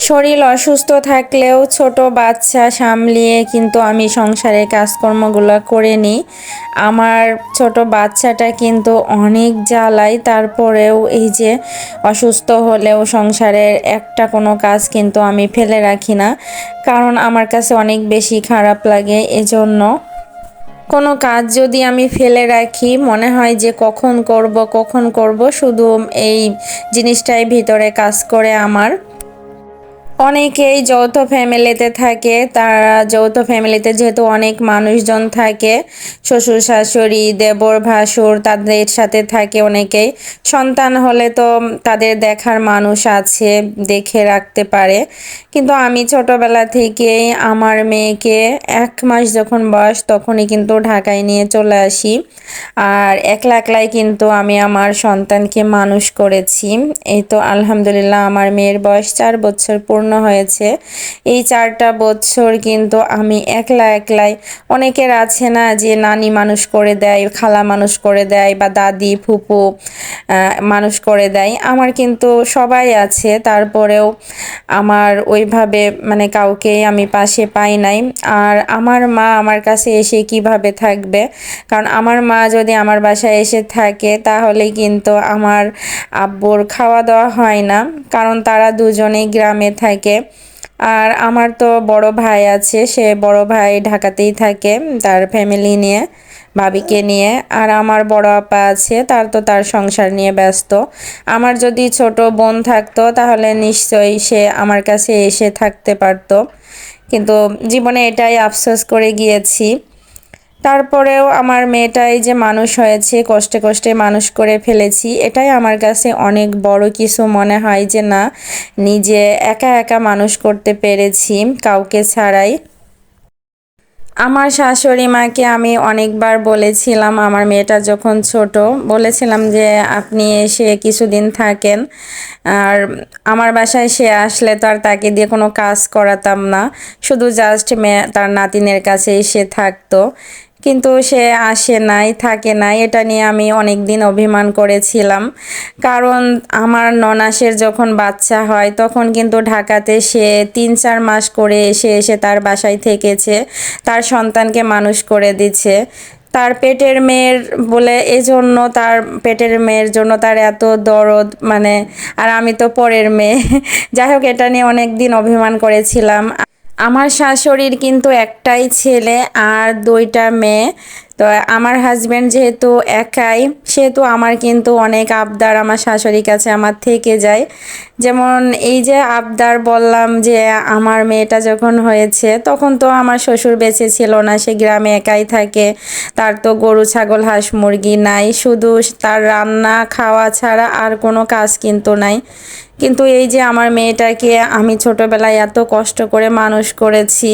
শরীর অসুস্থ থাকলেও ছোট বাচ্চা সামলিয়ে কিন্তু আমি সংসারের কাজকর্মগুলো করে নিই। আমার ছোট বাচ্চাটা কিন্তু অনেক জ্বালায়, তারপরেও এই যে অসুস্থ হলেও সংসারের একটা কোনো কাজ কিন্তু আমি ফেলে রাখি না, কারণ আমার কাছে অনেক বেশি খারাপ লাগে এজন্য। কোনো কাজ যদি আমি ফেলে রাখি, মনে হয় যে কখন করব কখন করব, শুধু এই জিনিসটাই ভিতরে কাজ করে আমার। অনেকেই যৌথ ফ্যামিলিতে থাকে। তারা যৌথ ফ্যামিলিতে যেহেতু অনেক মানুষজন থাকে, শ্বশুর, শাশুড়ি, দেবর, ভাসুর তাদের সাথে থাকে অনেকেই। সন্তান হলে তো তাদের দেখার মানুষ আছে, দেখে রাখতে পারে। কিন্তু আমি ছোটবেলা থেকেই আমার মেয়েকে এক মাস যখন বয়স তখনই কিন্তু ঢাকায় নিয়ে চলে আসি। আর একলা একলাই কিন্তু আমি আমার সন্তানকে মানুষ করেছি। এই তো আলহামদুলিল্লাহ আমার মেয়ের বয়স চার বছর পূর্ণ পূর্ণ হয়েছে। এই চারটা বছর কিন্তু আমি একলা একলাই অনেকের আছে না যে নানি মানুষ করে দেয়, খালা মানুষ করে দেয় বা দাদি, ফুপু মানুষ করে দেয়। আমার কিন্তু সবাই আছে, তারপরেও আমার ওইভাবে মানে কাউকে আমি পাশে পাই নাই। আর আমার মা আমার কাছে এসে কীভাবে থাকবে? কারণ আমার মা যদি আমার বাসায় এসে থাকে, তাহলে কিন্তু আমার আব্বুর খাওয়া দাওয়া হয় না। কারণ তারা দুজনেই গ্রামে থাকে। থাকে। আর আমার তো বড় ভাই আছে, সে বড় ভাই ঢাকাতেই থাকে, তার ফ্যামিলি নিয়ে, ভাবিকে নিয়ে। আর আমার বড় আপা আছে, তার তো তার সংসার নিয়ে ব্যস্ত। আমার যদি ছোট বোন থাকতো, তাহলে নিশ্চয়ই সে আমার কাছে এসে থাকতে পারতো। কিন্তু জীবনে এটাই আফসোস করে গিয়েছি। তারপরেও আমার মেয়েটাই যে মানুষ হয়েছে, কষ্টে কষ্টে মানুষ করে ফেলেছি, এটাই আমার কাছে অনেক বড় কিছু মনে হয় যে না, নিজে একা একা মানুষ করতে পেরেছি, কাউকে ছাড়াই। আমার শাশুড়ি মাকে আমি অনেকবার বলেছিলাম, আমার মেয়েটা যখন ছোট, বলেছিলাম যে আপনি এসে কিছুদিন থাকেন, আর আমার বাসায় সে আসলে তো আর তাকে দিয়ে কোনো কাজ করাতাম না, শুধু জাস্ট মেয়ে তার নাতিনের কাছে এসে থাকতো। কিন্তু সে আসে নাই, থাকে নাই, এটা নিয়ে আমি অনেক দিন অভিমান করেছিলাম। কারণ আমার ননাসের যখন বাচ্চা হয়, তখন কিন্তু ঢাকাতে সে তিন চার মাস করে এসে এসে তার বাসায় থেকেছে, তার সন্তানকে মানুষ করে দিচ্ছে। তার পেটের মেয়ের বলে এজন্য তার পেটের মেয়ের জন্য তার এত দরদ মানে আর আমি তো পরের মেয়ে। যাই হোক, এটা নিয়ে অনেক দিন অভিমান করেছিলাম। আমার শাশুড়ির কিন্তু একটাই ছেলে আর দুইটা মেয়ে। তো আমার হাজব্যান্ড যেহেতু একাই, সেহেতু আমার কিন্তু অনেক আবদার আমার শাশুড়ির কাছে আমার থেকে যায়। যেমন এই যে আবদার বললাম যে আমার মেয়েটা যখন হয়েছে, তখন তো আমার শ্বশুর বেঁচে ছিল না, সে গ্রামে একাই থাকে। তার তো গরু, ছাগল, হাঁস, মুরগি নাই, শুধু তার রান্না, খাওয়া ছাড়া আর কোনো কাজ কিন্তু নাই। কিন্তু এই যে আমার মেয়েটাকে আমি ছোটোবেলায় এত কষ্ট করে মানুষ করেছি,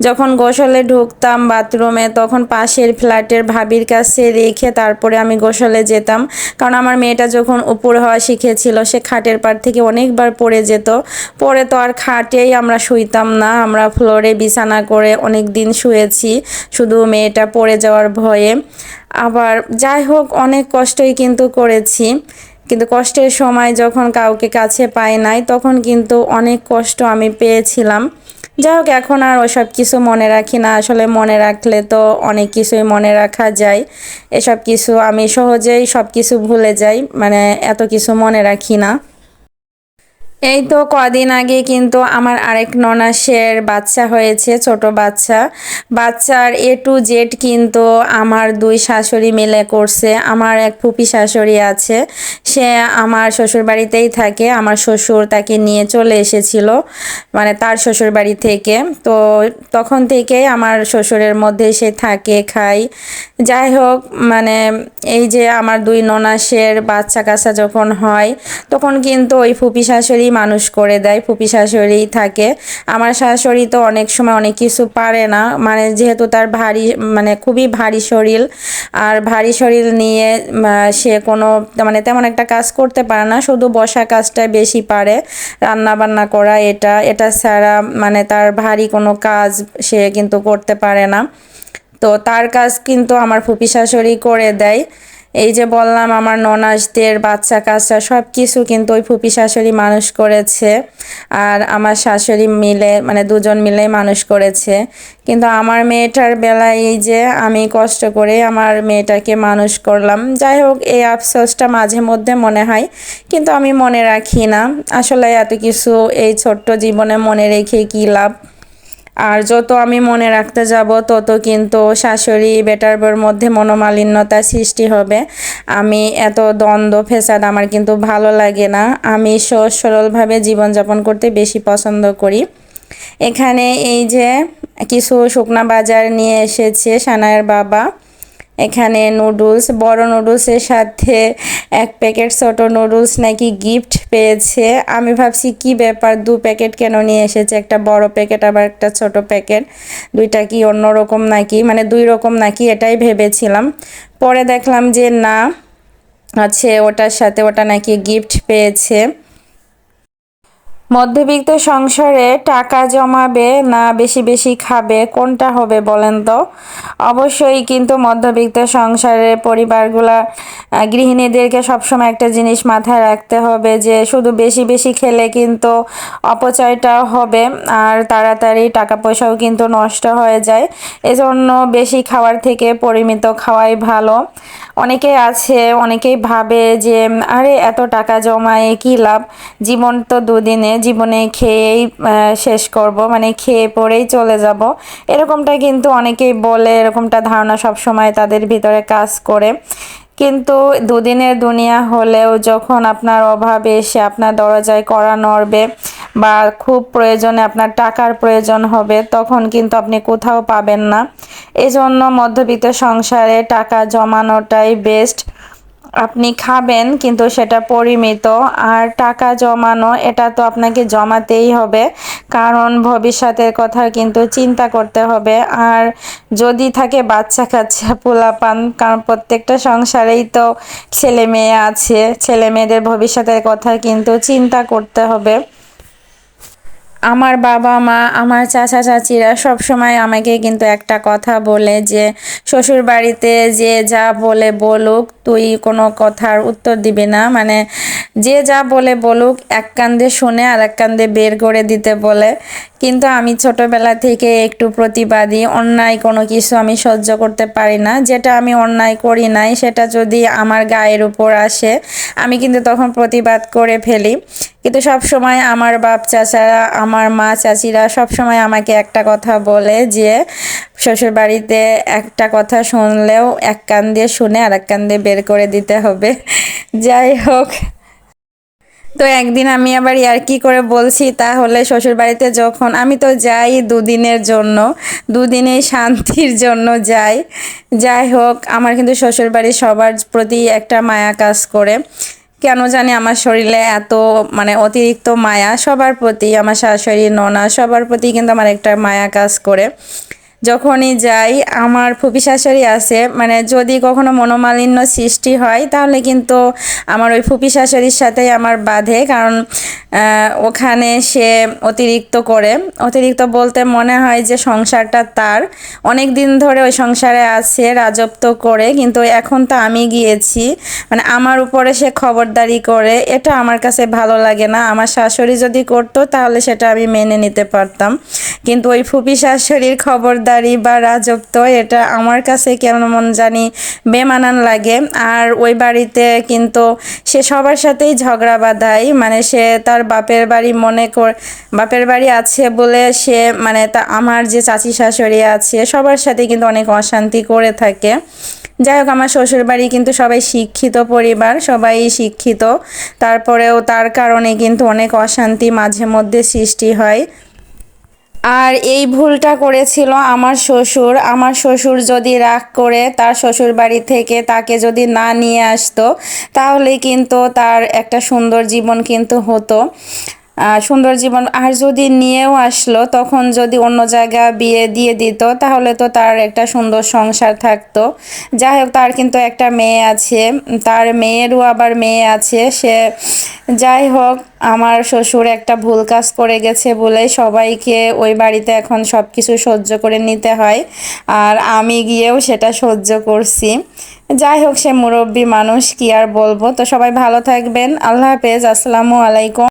যখন গোসলে ঢুকতাম বাথরুমে, তখন পাশের ফ্ল্যাটের ভাবির কাছে রেখে তারপরে আমি গোসলে যেতাম। কারণ আমার মেয়েটা যখন উপর হওয়া শিখেছিল, সে খাটের পার থেকে অনেকবার পড়ে যেত। পরে তো আর খাটেই আমরা শুইতাম না। আমরা ফ্লোরে বিছানা করে অনেক দিন শুয়েছি, শুধু মেয়েটা পড়ে যাওয়ার ভয়ে। আবার যাই হোক, অনেক কষ্টই কিন্তু করেছি। কিন্তু কষ্টের সময় যখন কাউকে কাছে পাই নাই, তখন কিন্তু অনেক কষ্ট আমি পেয়েছিলাম। যাই হোক, এখন আর ওসব কিছু মনে রাখি না। আসলে মনে রাখলে তো অনেক কিছুই মনে রাখা যায়। এসব কিছু আমি সহজেই সব কিছু ভুলে যাই। মানে এত কিছু মনে রাখি না। এই তো কদিন আগে কিন্তু আমার আরেক ননাসের বাচ্চা হয়েছে, ছোট বাচ্চা। বাচ্চার এ টু জেড কিন্তু আমার দুই শাশুড়ি মিলে করছে। আমার এক ফুপি শাশুড়ি আছে। সে আমার শ্বশুর বাড়িতেই থাকে। আমার শ্বশুর তাকে নিয়ে চলে এসেছিল মানে তার শ্বশুর বাড়ি থেকে। তো তখন থেকে আমার শ্বশুরের মধ্যে সে থাকে খাই যাই হোক মানে এই যে আমার দুই ননাসের বাচ্চা কাচ্চা যখন হয়, তখন কিন্তু ওই ফুপি শাশুড়ি মানুষ করে দেয়, ফুপি শাশুড়ি থাকে। আমার শাশুড়ি তো অনেক সময় অনেক কিছু পারে না। মানে যেহেতু তার ভারী মানে খুবই ভারী শরীর, আর ভারী শরীর নিয়ে সে কোনো মানে তেমন একটা কাজ করতে পারে না। শুধু বসা কাজটা বেশি পারে রান্না বান্না করা, এটা এটা ছাড়া মানে তার ভারী কোনো কাজ সে কিন্তু করতে পারে না। তো তার কাজ কিন্তু আমার ফুপি শাশুড়ি করে দেয়। এই যে বললাম আমার ননাসদের বাচ্চা কাচ্চা সব কিছু কিন্তু ওই ফুপি শাশুড়ি মানুষ করেছে। আর আমার শাশুড়ি মিলে মানে দুজন মিলে মানুষ করেছে। কিন্তু আমার মেয়েটার বেলায় এই যে আমি কষ্ট করে আমার মেয়েটাকে মানুষ করলাম। যাই হোক, এই আফসোসটা মাঝে মধ্যে মনে হয়, কিন্তু আমি মনে রাখি না। আসলে এত কিছু এই ছোট্ট জীবনে মনে রেখে কী লাভ? আর যত আমি মনে রাখতে যাব, তত কিন্তু শাশুড়ি বেটার বউর মধ্যে মনোমালিন্যতা সৃষ্টি হবে। আমি এত দ্বন্দ্ব ফেসাদ আমার কিন্তু ভালো লাগে না। আমি সহজ সরলভাবে জীবনযাপন করতে বেশি পছন্দ করি। এখানে এই যে কিছু শুকনা বাজার নিয়ে এসেছে সানায়ের বাবা। এখানে নুডলস, বড় নুডলসের সাথে এক প্যাকেট ছোট নুডলস নাকি গিফট পেয়েছে। আমি ভাবছি কি ব্যাপার, দু প্যাকেট কেন নিয়ে এসেছে? একটা বড় প্যাকেট, আবার একটা ছোট প্যাকেট? দুইটা কি অন্য রকম নাকি? মানে দুই রকম নাকি, এটাই ভেবেছিলাম। পরে দেখলাম যে না, আছে ওটার সাথে ওটা নাকি গিফট পেয়েছে। মধ্যবিত্ত সংসারে টাকা জমাবে না বেশি বেশি খাবে, কোনটা হবে বলেন তো? অবশ্যই কিন্তু মধ্যবিত্ত সংসারে পরিবারগুলা গৃহিণীদেরকে সবসময় একটা জিনিস মাথায় রাখতে হবে যে শুধু বেশি বেশি খেলে কিন্তু অপচয়টাও হবে আর তাড়াতাড়ি টাকা পয়সাও কিন্তু নষ্ট হয়ে যায়। এজন্য বেশি খাওয়ার থেকে পরিমিত খাওয়াই ভালো। অনেকে আছে, অনেকেই ভাবে যে, আরে এত টাকা জমায়ে কী লাভ? জীবন তো দুদিনে, জীবনে খেয়েই শেষ করব মানে খেয়ে পরেই চলে যাব। এরকমটা কিন্তু অনেকেই বলে, এরকমটা ধারণা সব সময় তাদের ভিতরে কাজ করে। কিন্তু দুদিনের দুনিয়া হলেও যখন আপনার অভাবে এসে আপনার দরজায় করা নড়বে বা খুব প্রয়োজনে আপনার টাকার প্রয়োজন হবে, তখন কিন্তু আপনি কোথাও পাবেন না। এজন্য মধ্যবিত্ত সংসারে টাকা জমানোটাই বেস্ট আপনি খাবেন, কিন্তু সেটা পরিমিত। আর টাকা জমানো, এটা তো আপনাকে জমাতেই হবে। কারণ ভবিষ্যতের কথা কিন্তু চিন্তা করতে হবে। আর যদি থাকে বাচ্চা কাচ্চা পোলাপান, কারণ প্রত্যেকটা সংসারেই তো ছেলে মেয়ে আছে। ছেলে মেয়েদের ভবিষ্যতের কথা কিন্তু চিন্তা করতে হবে। আমার বাবা মা, আমার চাচা চাচিরা সব সময় আমাকে কিন্তু একটা কথা বলে যে শ্বশুর বাড়িতে যে যা বলে বলুক, তুই কোনো কথার উত্তর দিবি না। মানে যে যা বলে বলুক, এক কান্দে শুনে আর এক কান্দে বের করে দিতে বলে। কিন্তু আমি ছোটবেলা থেকে একটু প্রতিবাদী, অন্যায় কোনো কিছু আমি সহ্য করতে পারি না। যেটা আমি অন্যায় করি নাই, সেটা যদি আমার গায়ের উপর আসে, আমি কিন্তু তখন প্রতিবাদ করে ফেলি। কিন্তু সব সময় আমার বাপ চাচারা, আমার মা চাচিরা সব সময় আমাকে একটা কথা বলে যে শ্বশুর বাড়িতে একটা কথা শুনলেও এক কান দিয়ে শুনে আর এক কান দিয়ে বের করে দিতে হবে। যাই হোক। তো একদিন আমি আবার ইয়ার কি করে বলছি, তাহলে শ্বশুর বাড়িতে যখন, আমি তো যাই দুদিনের জন্য, দুদিনেই শান্তির জন্য যাই। যাই হোক, আমার কিন্তু শ্বশুর বাড়ির সবার প্রতি একটা মায়া কাজ করে। কেন জানি আমার শরীরে এত মানে অতিরিক্ত মায়া সবার প্রতি, আমার শাশুড়ি, ননা সবার প্রতি কিন্তু আমার একটা মায়া কাজ করে। যখনই যাই, আমার ফুপি শাশুড়ি আছে মানে যদি কখনো মনোমালিন্য সৃষ্টি হয়, তাহলে কিন্তু আমার ওই ফুপি শাশুড়ির সাথেই আমার বাধে। কারণ ওখানে সে অতিরিক্ত করে। অতিরিক্ত বলতে মনে হয় যে সংসারটা তার। অনেক দিন ধরে ওই সংসারে আছে, রাজত্ব করে, কিন্তু এখন তো আমি গিয়েছি। মানে আমার উপরে সে খবরদারি করে, এটা আমার কাছে ভালো লাগে না। আমার শাশুড়ি যদি করতো, তাহলে সেটা আমি মেনে নিতে পারতাম। কিন্তু ওই ফুপি শাশুড়ির খবরদারি বা রাজত্ব, এটা আমার কাছে কেমন জানি বেমানান লাগে। আর ওই বাড়িতে কিন্তু সে সবার সাথেই ঝগড়া বাঁধায় মানে সে তার বাপের বাড়ি মনে কর, বাপের বাড়ি আছে বলে সে মানে তা আমার যে চাচি শাশুড়ি আছে, সবার সাথে কিন্তু অনেক অশান্তি করে থাকে। যাই হোক, আমার শ্বশুর বাড়ি কিন্তু সবাই শিক্ষিত পরিবার, সবাই শিক্ষিত। তারপরেও তার কারণে কিন্তু অনেক অশান্তি মাঝে মধ্যে সৃষ্টি হয়। আর এই ভুলটা করেছিল আমার শ্বশুর। আমার শ্বশুর যদি রাগ করে তার শ্বশুর বাড়ি থেকে তাকে যদি না নিয়ে আসতো, তাহলে কিন্তু তার একটা সুন্দর জীবন কিন্তু হতো। সুন্দর জীবন। আর যদি নিয়েও আসলো, তখন যদি অন্য জায়গা বিয়ে দিয়ে দিত, তাহলে তো তার একটা সুন্দর সংসার থাকতো। যাই হোক, তার কিন্তু একটা মেয়ে আছে। তার মেয়েরও আবার মেয়ে আছে। সে, যাই হোক, আমার শ্বশুর একটা ভুল কাজ করে গেছে বলে সবাইকে ওই বাড়িতে এখন সব কিছু সহ্য করে নিতে হয়। আর আমি গিয়েও সেটা সহ্য করছি। যাই হোক, সে মুরব্বী মানুষ, কি আর বলব? তো সবাই ভালো থাকবেন। আল্লাহ হাফেজ। আসসালামু আলাইকুম।